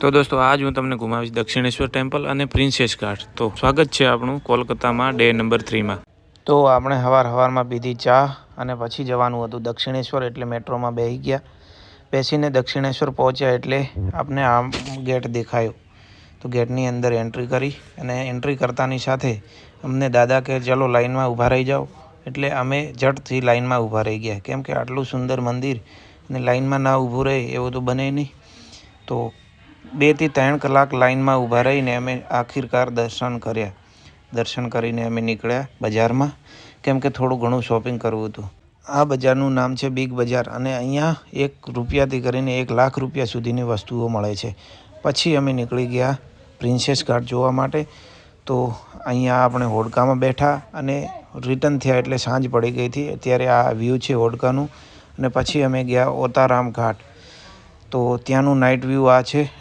તો દોસ્તો, આજ હું તમને ઘુમાવીશ દક્ષિણેશ્વર ટેમ્પલ અને પ્રિન્સેસ ઘાટ. તો સ્વાગત છે આપણું કોલકાતામાં ડે નંબર થ્રીમાં. તો આપણે હવાર હવારમાં પીધી ચા અને પછી જવાનું હતું દક્ષિણેશ્વર એટલે મેટ્રોમાં બેસી ગયા. બેસીને દક્ષિણેશ્વર પહોંચ્યા એટલે આપણે આમ ગેટ દેખાયો. તો ગેટની અંદર એન્ટ્રી કરી અને એન્ટ્રી કરતાની સાથે અમને દાદા કે, ચલો લાઇનમાં ઊભા રહી જાઓ. એટલે અમે ઝટથી લાઇનમાં ઊભા રહી ગયા. કેમ કે આટલું સુંદર મંદિર અને લાઇનમાં ના ઊભું રહે એવું તો બને નહીં. તો બેથી ત્રણ કલાક લાઈનમાં ઊભા રહીને અમે આખિરકાર દર્શન કર્યા. દર્શન કરીને અમે નીકળ્યા બજારમાં, કેમ કે થોડું ઘણું શોપિંગ કરવું હતું. આ બજારનું નામ છે બિગ બજાર અને અહીંયા એક રૂપિયાથી કરીને એક લાખ રૂપિયા સુધીની વસ્તુઓ મળે છે. પછી અમે નીકળી ગયા પ્રિન્સેસ ઘાટ જોવા માટે. તો અહીંયા આપણે હોડકામાં બેઠા અને રિટર્ન થયા એટલે સાંજ પડી ગઈ હતી. અત્યારે આ વ્યૂ છે હોડકાનું. અને પછી અમે ગયા ઓતારામ ઘાટ. તો ત્યાંનું નાઇટ વ્યૂ આ છે.